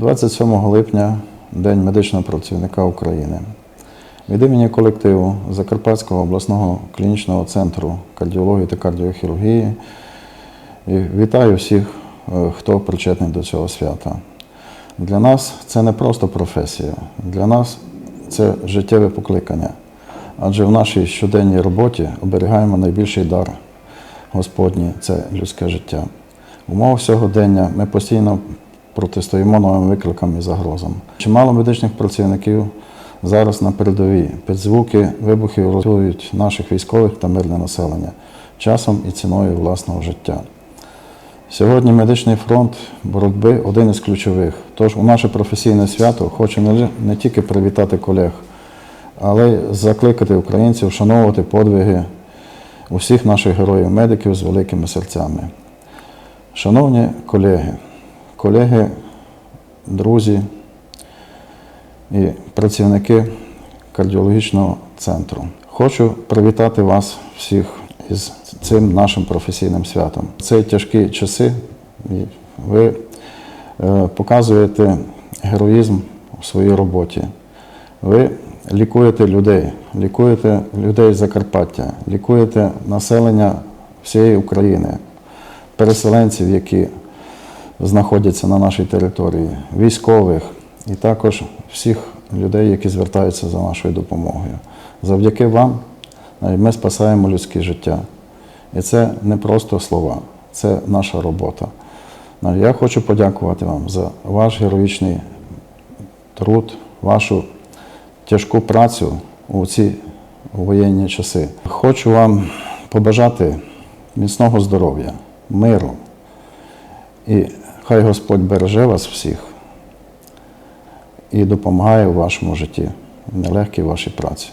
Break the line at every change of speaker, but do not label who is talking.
27 липня День медичного працівника України. Від імені колективу Закарпатського обласного клінічного центру кардіології та кардіохірургії і вітаю всіх, е, хто причетний до цього свята. Для нас це не просто професія, для нас це життєве покликання. Адже в нашій щоденній роботі оберігаємо найбільший дар Господній це людське життя. В умовах сьогодення ми постійно протистоїмо новим викликам і загрозам. Чимало медичних працівників зараз на передовій. Під звуки вибухів рятують наших військових та мирне населення часом і ціною власного життя. Сьогодні медичний фронт боротьби один із ключових. Тож у наше професійне свято хочу не тільки привітати колег, але й закликати українців вшановувати подвиги усіх наших героїв-медиків з великими серцями. Шановні колеги, колеги, друзі і працівники кардіологічного центру, хочу привітати вас всіх із цим нашим професійним святом. Ці тяжкі часи ви е, показуєте героїзм у своїй роботі. Ви лікуєте людей, лікуєте людей Закарпаття, лікуєте населення всієї України, переселенців, які знаходяться на нашій території, військових і також всіх людей, які звертаються за нашою допомогою. Завдяки вам ми спасаємо людське життя. І це не просто слова, це наша робота. Я хочу подякувати вам за ваш героїчний труд, вашу тяжку працю у ці воєнні часи. Хочу вам побажати міцного здоров'я, миру. І хай Господь береже вас всіх і допомагає у вашому житті, нелегкій вашій праці.